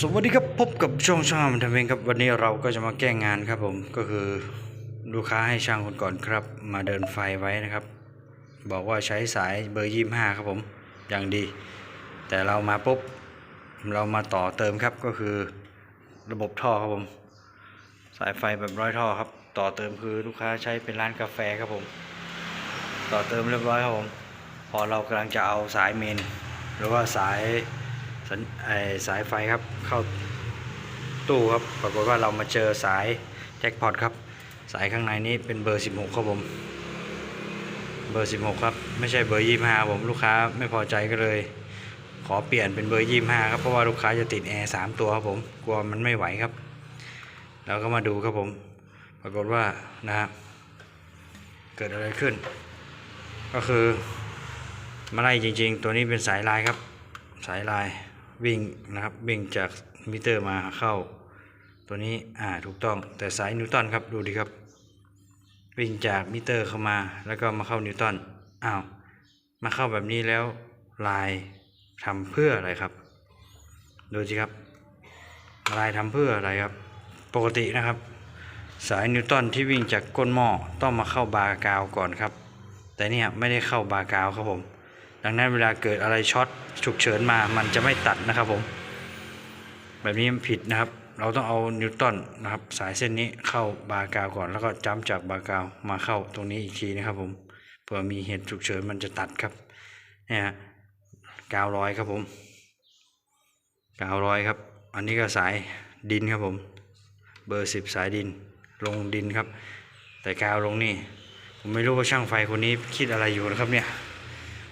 สวัสดีครับพบกับช่องช่างมันทำเองครับวันนี้เราก็จะมาแก้งานครับผมก็คือลูกค้าให้ช่างคนก่อนครับ มาเดินไฟไว้นะครับ บอกว่าใช้สายเบอร์ยี่ห้าครับผมอย่างดี แต่เรามาปุ๊บเรามาต่อเติมครับก็คือระบบท่อครับผม สายไฟแบบร้อยท่อครับ ต่อเติมคือลูกค้าใช้เป็นร้านกาแฟครับผม ต่อเติมเรียบร้อยครับผม พอเรากำลังจะเอาสายเมน หรือว่าสาย สัญสายไฟครับเข้าตู้ครับปรากฏว่าเรามาเจอสายแจ็คพอตครับ สายข้างในนี้เป็นเบอร์ 16 ครับผม เบอร์ 16 ครับ ไม่ใช่เบอร์ 25 ผมลูกค้าไม่พอใจก็เลย ขอเปลี่ยนเป็นเบอร์ 25 ครับ เพราะว่าลูกค้าจะติดแอร์ 3 ตัวครับผม กลัวมันไม่ไหวครับ เราก็มาดูครับผม ปรากฏว่านะครับเกิดอะไรขึ้น ก็คือมาไล่จริง ๆ ตัวนี้เป็นสายลายครับ สายลาย วิ่งนะครับวิ่งจากมิเตอร์มาเข้า ตัวนี้อ่าถูกต้องแต่สายนิวตันครับดูดิครับ วิ่งจากมิเตอร์เข้ามาแล้วก็มาเข้านิวตันอ้าวมาเข้าแบบนี้แล้วลายทำเพื่ออะไรครับดูสิครับ ลายทำเพื่ออะไรครับ ปกตินะครับ สายนิวตันที่วิ่งจากก้นหม้อต้องมาเข้าบาร์กาวก่อนครับ แต่เนี่ยไม่ได้เข้าบาร์กาวครับผม ดังนั้นเวลาเกิดอะไรช็อตฉุกเฉินมามันจะไม่ตัดนะครับผม แบบนี้มันผิดนะครับ เราต้องเอานิวตันนะครับ สายเส้นนี้เข้าบาร์กาวก่อน แล้วก็จ้ำจากบาร์กาวมาเข้าตรงนี้อีกทีนะครับผมเผื่อมีเหตุฉุกเฉินมันจะตัดครับเนี่ยฮะกาวร้อยครับผมกาวร้อยครับ อันนี้ก็สายดินครับผม เบอร์สิบสายดินลงดินครับ แต่กาวลงนี่ผมไม่รู้ว่าช่างไฟคนนี้คิดอะไรอยู่นะครับเนี่ย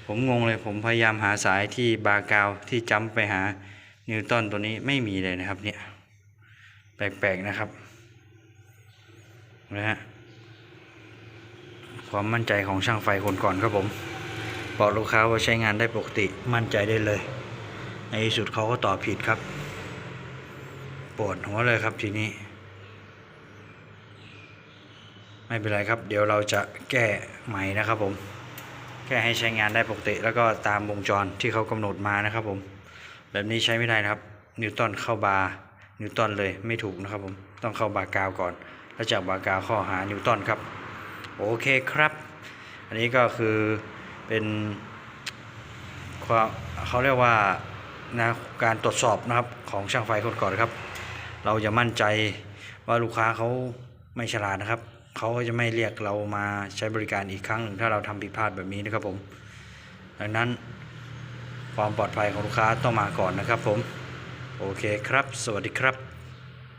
ผมงงเลยผมพยายามหาสายที่บาร์กาวที่จ้ำไปหานิวตันตัวนี้ไม่มีเลยนะครับเนี่ยแปลกๆนะครับนะฮะความมั่นใจของช่างไฟคนก่อนครับผมบอกลูกค้าว่าใช้งานได้ปกติมั่นใจได้เลย ในที่สุดเขาก็ตอบผิดครับปวดหัวเลยครับทีนี้ ไม่เป็นไรครับ เดี๋ยวเราจะแก้ใหม่นะครับผม แก้ให้ใช้งานได้ปกติ แล้วก็ตามวงจรที่เขากำหนดมานะครับผมแบบนี้ใช้ไม่ได้นะครับ นิวตันเข้าบาร์นิวตันเลยไม่ถูกนะครับผมต้องเข้าบาร์กาวก่อน แล้วจากบาร์กาวข้าหานิวตันครับโอเคครับ อันนี้ก็คือเป็นความเขาเรียกว่านะการตรวจสอบนะครับของช่างไฟคนก่อนครับ เราจะมั่นใจว่าลูกค้าเขาไม่ฉลาดนะครับ เขาก็จะไม่เรียกเรามาใช้บริการอีกครั้งหนึ่งถ้าเราทำผิดพลาดแบบนี้นะครับผม ดังนั้นความปลอดภัยของลูกค้าต้องมาก่อนนะครับผม โอเคครับ สวัสดีครับ